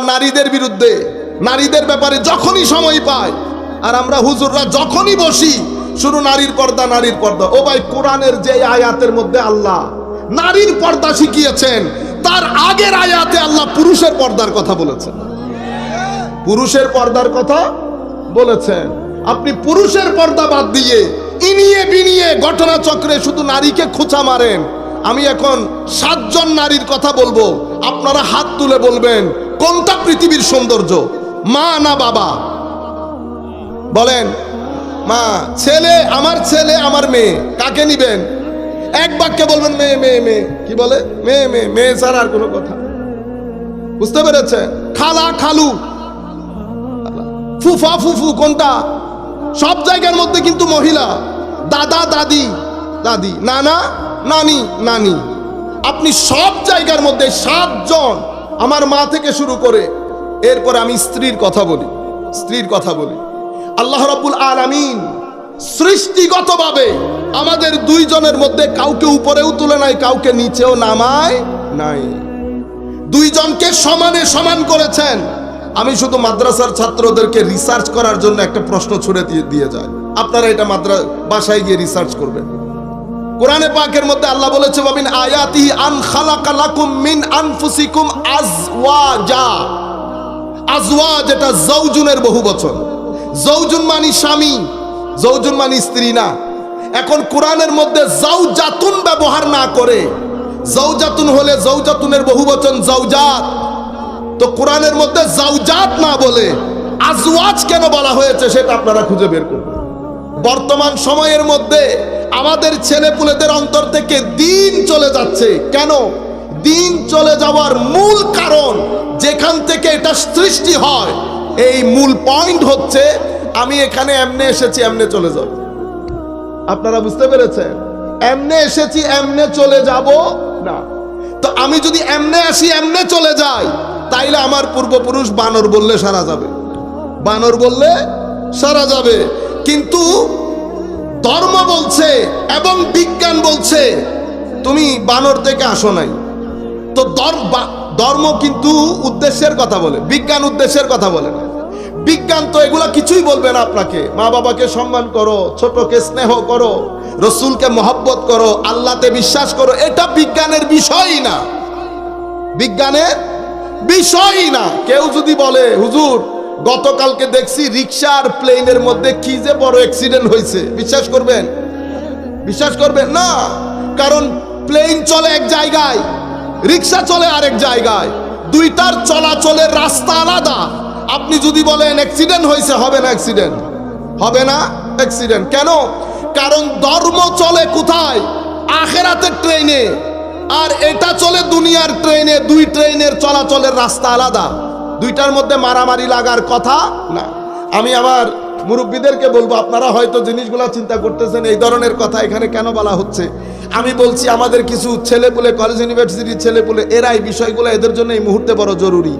নারীদের বিরুদ্ধে, নারীদের ব্যাপারে যখনই সময় পায়, আর আমরা হুজুররা যখনই বসি শুরু নারীর পর্দা নারীর পর্দা। ও ভাই, কোরআনের যে আয়াতের মধ্যে আল্লাহ নারীর পর্দা শিখিয়েছেন, তার আগের আয়াতে আল্লাহ পুরুষের পর্দার কথা বলেছেন। পুরুষের পর্দার কথা বলেছেন। আপনি পুরুষের পর্দা বাদ দিয়ে ইনিয়ে বিনিয়ে ঘটনাচক্রে শুধু নারীকে খোঁচা মারেন। আমি এখন সাতজন নারীর কথা বলব। আপনারা হাত তুলে বলবেন কোনটা পৃথিবীর সৌন্দর্য? মা না বাবা? বলেন, মা, ছেলে আমার ছেলে, আমার মেয়ে, কাকে নিবেন? এক বাক্যে বলবেন, মেয়ে মেয়ে মেয়ে। কি বলে? মেয়ে মেয়ে মেয়ে ছাড়া আর কোনো কথা। বুঝতে পেরেছেন? খালা, খালু। ফুফা, ফুফু, কোনটা? সব জায়গার মধ্যে কিন্তু মহিলা। দাদা, দাদি দাদি। নানা, নানি নানি। আপনি সব জায়গার মধ্যে সাতজন আমার মা থেকে শুরু করে এরপরে আমি স্ত্রীর কথা বলি, স্ত্রীর কথা বলি। আল্লাহ রাব্বুল আলামিন সৃষ্টিগতভাবে আমাদের দুইজনের মধ্যে কাউকে উপরেও তুলে নাই কাউকে নিচেও নামায় নাই। দুইজনকে সমানে সমান করেছেন। আমি শুধু মাদ্রাসার ছাত্রদেরকে রিসার্চ করার জন্য একটা প্রশ্ন ছুড়ে দিয়ে দিয়ে যায় আপনারা এটা মাদ্রা বাসায় গিয়ে রিসার্চ করবেন। কোরআনে পাকের মধ্যে আল্লাহ বলেছে বাবিন আয়াতি আন খালাকা লাকুম মিন আনফুসিকুম আজওয়াজা। আজওয়াজ এটা জৌজুনের বহু বচন। জৌজুন মানি স্বামী জৌজুন মানি স্ত্রী না। এখন কোরআনের মধ্যে জাতুন ব্যবহার না করে জৌজাতুন হলে জৌজাতুনের বহু বচন জৌজাত তো কোরআনের মধ্যে জাউজাত না বলে আজওয়াজ কেন বলা হয়েছে সেটা আপনারা খুঁজে বের করবেন বর্তমান সময়ের মধ্যে আমাদের ছেলেপুলেদের অন্তর থেকে দিন চলে যাচ্ছে। কেন? দিন চলে যাওয়ার মূল কারণ যেখান থেকে এটা সৃষ্টি হয়, এই মূল পয়েন্ট হচ্ছে আমি এখানে এমনে এসেছি, এমনে চলে যাব। আপনারা বুঝতে পেরেছেন? এমনে এসেছি, এমনে চলে যাব না। তো আমি যদি এমনে আসি, এমনে চলে যাই, তাইলে আমার পূর্বপুরুষ বানর বললে সারা যাবে। বানর বললে সারা যাবে। কিন্তু ধর্ম বলছে এবং বিজ্ঞান বলছে, তুমি বানর থেকে আসো নাই। তো ধর্ম কিন্তু উদ্দেশ্যের কথা বলে, বিজ্ঞান উদ্দেশ্যের কথা বলে না। বিজ্ঞান তো এগুলা কিছুই বলবে না আপনাকে। মা বাবাকে সম্মান করো, ছোটকে স্নেহ করো, রসুলকে মহব্বত করো, আল্লাহতে বিশ্বাস করো, এটা বিজ্ঞানের বিষয়ই না। বিজ্ঞানের বিষয়ই না। কেউ যদি বলে, হুজুর গতকালকে দেখছি রিক্সা আর প্লেনের মধ্যে কি যে বড় অ্যাক্সিডেন্ট হয়েছে। বিশ্বাস করবেন? বিশ্বাস করবেন? না, কারণ প্লেন চলে এক জায়গায়, রিক্সা চলে আরেক জায়গায়। দুইটার চলাচলের রাস্তা আলাদা। আপনি যদি বলেন অ্যাক্সিডেন্ট হয়েছে, হবে না অ্যাক্সিডেন্ট হবে না অ্যাক্সিডেন্ট কেন? কারণ ধর্ম চলে কোথায়? আখেরাতের ট্রেনে আর এটা চলে দুনিয়ার ট্রেনে দুই ট্রেনের চলাচলের রাস্তা আলাদা। দুইটার মধ্যে মারামারি লাগার কথা না। আমি আবার মুরব্বীদেরকে বলব, আপনারা হয়তো জিনিসগুলো চিন্তা করতেছেন, এই ধরনের কথা এখানে কেন বলা হচ্ছে? আমি বলছি, আমাদের কিছু ছেলেপুলে কলেজ ইউনিভার্সিটির ছেলেপুলে, এরা এই বিষয়গুলো এদের জন্য এই মুহূর্তে বড় জরুরি।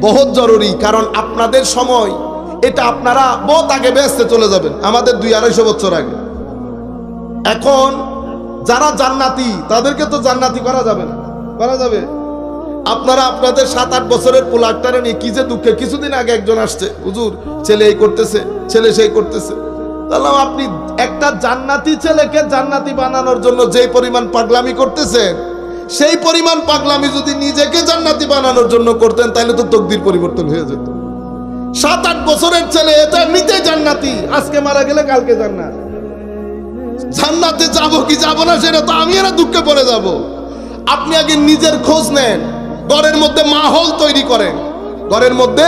বহুত জরুরি, কারণ আপনাদের সময়, এটা আপনারা বহুত আগে ব্যস্তে চলে যাবেন, আমাদের দুই আড়াইশো বছর আগে। এখন, যারা জান্নাতি, তাদেরকে তো জান্নাতি করা যাবে না। করা যাবে? আপনারা আপনাদের সাত আট বছরের পোলাকটারে নিয়ে কি যে দুঃখে? কিছুদিন আগে একজন আসছে। হুজুর, ছেলে এই করতেছে, ছেলে সেই করতেছে। তাহলে আপনি একটা জান্নাতি ছেলেকে জান্নাতি বানানোর জন্য যেই পরিমাণ পাগলামি করতেছেন, সেই পরিমাণ পাগলামি যদি নিজেকে জান্নাতি বানানোর জন্য করতেন, তাহলে তো তকদির পরিবর্তন হয়ে যেত। সাত আট বছরের ছেলে, এটা এমনিতে জান্নাতি। আজকে মারা গেলে কালকে জান্নাত। জান্নাতে যাব কি যাব না, সেটা তো আমি এরা দুঃখে পড়ে যাব। আপনি আগে নিজের খোঁজ নেন। ঘরের মধ্যে মাহল তৈরি করেন। ঘরের মধ্যে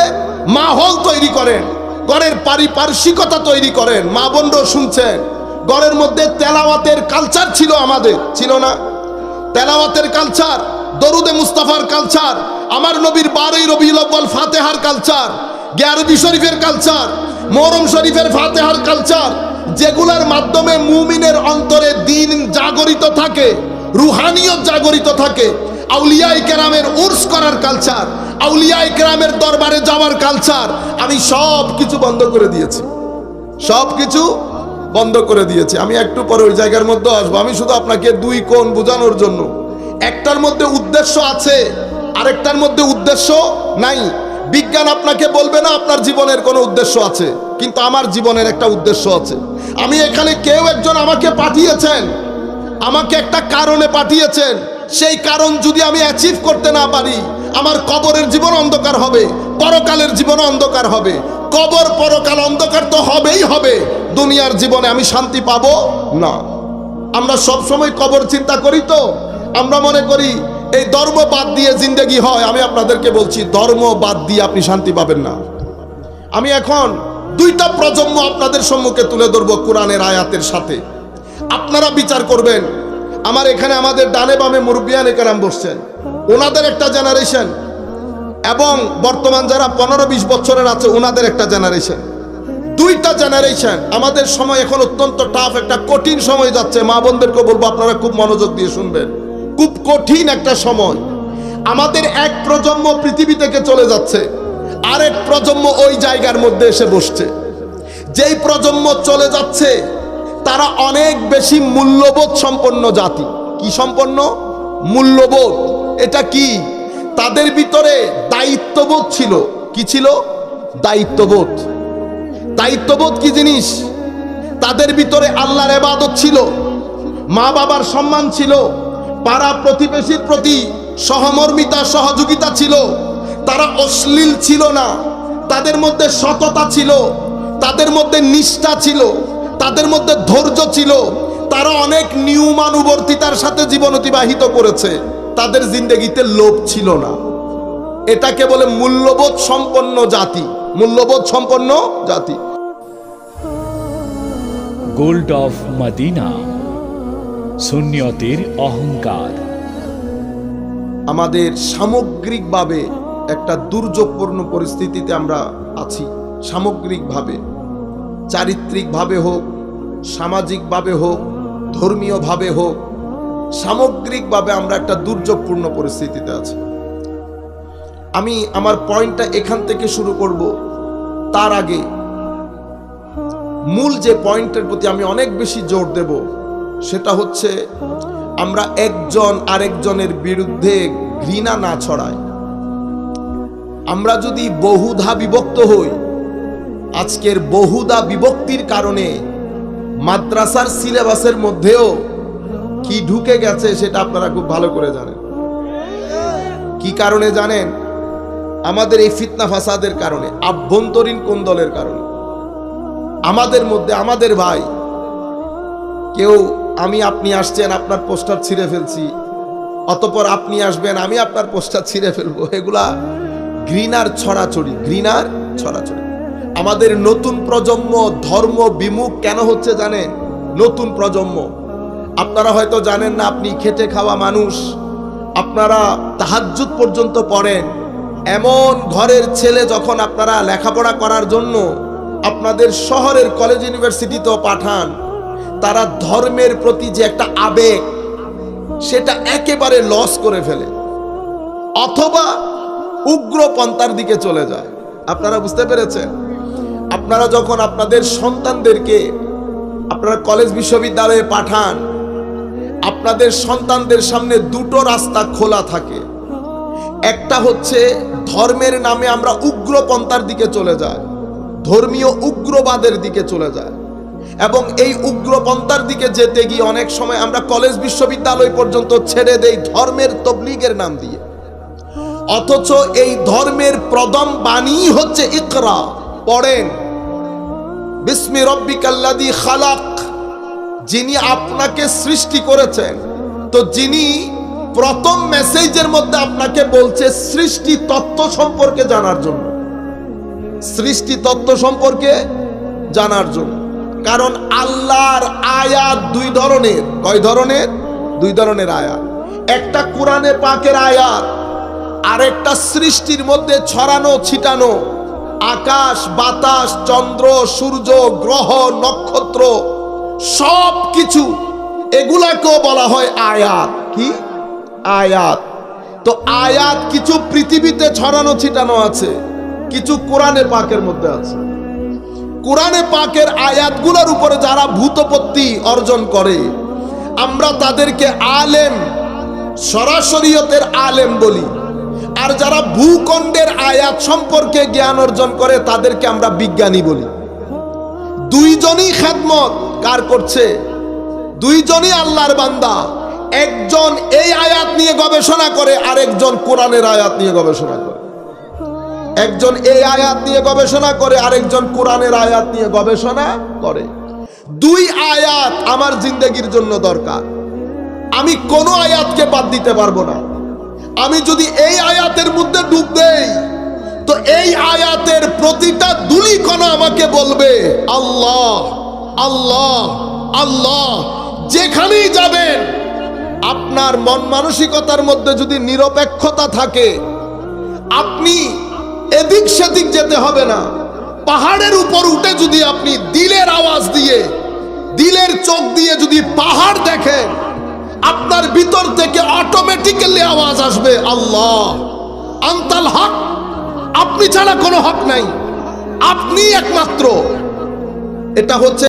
মাহল তৈরি করেন। ঘরের পারিপার্শ্বিকতা তৈরি করেন। মা বোনরাও শুনছেন। ঘরের মধ্যে তেলাওয়াতের কালচার ছিল আমাদের। ছিল না। তেলাওয়াতের কালচার দরুদে মুস্তাফার কালচার আমার নবীর বারোই রবি আব্বাল ফাতেহার কালচার গ্যারবি শরীফের কালচার মোহরম শরীফের ফাতেহার কালচার যেগুলোর মাধ্যমে মুমিনের অন্তরে দিন জাগরিত থাকে, রুহানিয়ত জাগরিত থাকে। আউলিয়াই কেরামের উর্স করার কালচার আউলিয়াই কেরামের দরবারে যাওয়ার কালচার আমি সব কিছু বন্ধ করে দিয়েছি। সব কিছু বন্ধ করে দিয়েছি। আমি একটু পরে ওই জায়গার মধ্যে আসব। আমি শুধু আপনাকে দুই কোণ বোঝানোর জন্য। একটার মধ্যে উদ্দেশ্য আছে, আরেকটার মধ্যে উদ্দেশ্য নাই। বিজ্ঞান আপনাকে বলবে না, আপনার জীবনের কোনো উদ্দেশ্য আছে, কিন্তু আমার জীবনের একটা উদ্দেশ্য আছে। আমি এখানে কেউ একজন আমাকে পাঠিয়েছেন, আমাকে একটা কারণে পাঠিয়েছেন। সেই কারণ যদি আমি অ্যাচিভ করতে না পারি, আমার কবরের জীবন অন্ধকার হবে, পরকালের জীবন অন্ধকার হবে। কবর, পরকাল অন্ধকার তো হবেই হবে। দুনিয়ার জীবনে আমি শান্তি পাবো না। আমরা সব সময় কবর চিন্তা করি তো। আমরা মনে করি, এই ধর্ম বাদ দিয়ে জিন্দেগি হয়। আমি আপনাদেরকে বলছি, ধর্ম বাদ দিয়ে আপনি শান্তি পাবেন না। আমি এখন দুইটা প্রজন্ম আপনাদের সম্মুখে তুলে ধরবো কোরআনের আয়াতের সাথে। আপনারা বিচার করবেন আমার এখানে আমাদের ডানে বামে মুরব্বিয়ান একরাম বসছেন। ওনাদের একটা জেনারেশন এবং বর্তমান যারা পনেরো বিশ বছরের আছে, ওনাদের একটা জেনারেশন দুইটা জেনারেশন আমাদের সময় এখন অত্যন্ত টাফ একটা কঠিন সময় যাচ্ছে। মা বোনদেরকে বলব, আপনারা খুব মনোযোগ দিয়ে শুনবেন। খুব কঠিন একটা সময়। আমাদের এক প্রজন্ম পৃথিবী থেকে চলে যাচ্ছে, আরেক প্রজন্ম ওই জায়গার মধ্যে এসে বসছে। যেই প্রজন্ম চলে যাচ্ছে তারা অনেক বেশি মূল্যবোধ সম্পন্ন জাতি। কি সম্পন্ন? মূল্যবোধ। এটা কি? তাদের ভিতরে দায়িত্ববোধ ছিল। কি ছিল? দায়িত্ববোধ। দায়িত্ববোধ কি জিনিস? তাদের ভিতরে আল্লাহর এবাদত ছিল। মা বাবার সম্মান ছিল। পাড়া প্রতিবেশীর প্রতি সহমর্মিতা, সহযোগিতা ছিল। তারা অশ্লীল ছিল না। তাদের মধ্যে সততা ছিল। তাদের মধ্যে নিষ্ঠা ছিল। তাদের মধ্যে ধৈর্য ছিল। তারা অনেক নিয়মানুবর্তিতার সাথে জীবন অতিবাহিত করেছে। তাদের জিন্দগিতে লোভ ছিল না। এটাকে বলে মূল্যবোধ সম্পন্ন জাতি। মূল্যবোধ সম্পন্ন জাতি। গোল্ড অফ মদিনা সুন্নিয়তের অহংকার আমাদের সামগ্রিকভাবে একটা দুর্যোগপূর্ণ পরিস্থিতিতে আমরা আছি। সামগ্রিকভাবে। চারিত্রিকভাবে হোক, সামাজিকভাবে হোক, ধর্মীয়ভাবে হোক, সামগ্রিকভাবে আমরা একটা দুর্যোগপূর্ণ পরিস্থিতিতে আছি। আমি আমার পয়েন্টটা এখান থেকে শুরু করব। তার আগে মূল যে পয়েন্টের প্রতি আমি অনেক বেশি জোর দেব, সেটা হচ্ছে আমরা একজন আরেকজনের বিরুদ্ধে ঘৃণা না ছড়াই। আমরা যদি বহুধা বিভক্ত হই আজকের বহুদা বিভক্তির কারণে মাদ্রাসার সিলেবাসের মধ্যেও কি ঢুকে গেছে সেটা আপনারা খুব ভালো করে জানেন। কি কারণে জানেন? আমাদের এই ফিতনা ফাসাদের কারণে, আভ্যন্তরীণ কোন্দলের কারণে? আমাদের মধ্যে, আমাদের ভাই, কেউ আমি, আপনি আসছেন, আপনার পোস্টার ছিঁড়ে ফেলছি, অতপর আপনি আসবেন, আমি আপনার পোস্টার ছিঁড়ে ফেলব, এগুলা ঘৃণার ছড়াছড়ি ঘৃণার ছড়াছড়ি। আমাদের নতুন প্রজন্ম ধর্ম বিমুখ কেন হচ্ছে জানেন নতুন প্রজন্ম। আপনারা হয়তো জানেন না, আপনি খেটে খাওয়া মানুষ। আপনারা তাহাজ্জুদ পর্যন্ত পড়েন। এমন ঘরের ছেলে যখন আপনারা লেখাপড়া করার জন্য আপনাদের শহরের কলেজ ইউনিভার্সিটিতেও পাঠান, তারা ধর্মের প্রতি যে একটা আবেগ, সেটা একেবারে লস করে ফেলে। অথবা উগ্র পন্থার দিকে চলে যায়। আপনারা বুঝতে পেরেছেন? আপনারা যখন আপনাদের সন্তানদেরকে আপনারা কলেজ বিশ্ববিদ্যালয়ে পাঠান, আপনাদের সন্তানদের সামনে দুটো রাস্তা খোলা থাকে। একটা হচ্ছে ধর্মের নামে আমরা উগ্রপন্থার দিকে চলে যাই, ধর্মীয় উগ্রবাদের দিকে চলে যায় এবং এই উগ্রপন্থার দিকে যেতে গিয়ে অনেক সময় আমরা কলেজ বিশ্ববিদ্যালয় পর্যন্ত ছেড়ে দেই ধর্মের তবলিগের নাম দিয়ে। অথচ এই ধর্মের প্রদম বাণী হচ্ছে ইকরা, পড়েন। বিস্মি রব্বিকাল্লাদি খালাক, যিনি আপনাকে সৃষ্টি করেছেন। তো যিনি প্রথম মেসেজের মধ্যে আপনাকে বলছে সৃষ্টি তত্ত্ব সম্পর্কে জানার জন্য। সৃষ্টি তত্ত্ব সম্পর্কে জানার জন্য। কারণ আল্লাহর আয়াত দুই ধরনের। কয় ধরনের? দুই ধরনের আয়াত। একটা কোরআনে পাকের আয়াত, আরেকটা সৃষ্টির মধ্যে ছড়ানো, ছিটানো। আকাশ, বাতাস, চন্দ্র, সূর্য, গ্রহ, নক্ষত্র সব কিছু এগুলাকেও বলা হয় আয়াত। কি? আয়াত। তো আয়াত কিছু পৃথিবীতে ছড়ানো, ছিটানো আছে, কিছু কোরআনে পাকের মধ্যে আছে। কোরআনে পাকের আয়াতগুলোর উপরে যারা ভূতপত্তি অর্জন করে, আমরা তাদেরকে আলেম সরাসরিয়তের আলেম বলি। আর যারা ভূখণ্ডের আয়াত সম্পর্কে জ্ঞান অর্জন করে, তাদেরকে আমরা বিজ্ঞানী বলি। দুইজনই খেদমত কার করছে? দুইজনই আল্লাহর বান্দা। একজন এই আয়াত নিয়ে গবেষণা করে আর একজন কোরআনের আয়াত নিয়ে গবেষণা করে। একজন এই আয়াত নিয়ে গবেষণা করে, আরেকজন কোরআনের আয়াত নিয়ে গবেষণা করে। দুই আয়াত আমার জিন্দগির জন্য দরকার। আমি কোনো আয়াতকে বাদ দিতে পারব না। আমি যদি এই আয়াতের মধ্যে ডুব দেই, তো এই আয়াতের প্রতিটা দুলিকণা আমাকে বলবে, আল্লাহ আল্লাহ আল্লাহ, যেখানেই যাবেন, আপনার মন মানসিকতার মধ্যে যদি নিরপেক্ষতা থাকে, আপনি এদিক সেদিক যেতে হবে না। পাহাড়ের উপর উঠে যদি আপনি দিলের আওয়াজ দিয়ে, দিলের চোখ দিয়ে যদি পাহাড় দেখেন আপনার ভিতর থেকে অটোমেটিক্যালি আওয়াজ আসবে, আল্লাহ। আন্তাল হক। আপনি ছাড়া কোনো হক নাই। আপনি একমাত্র। এটা হচ্ছে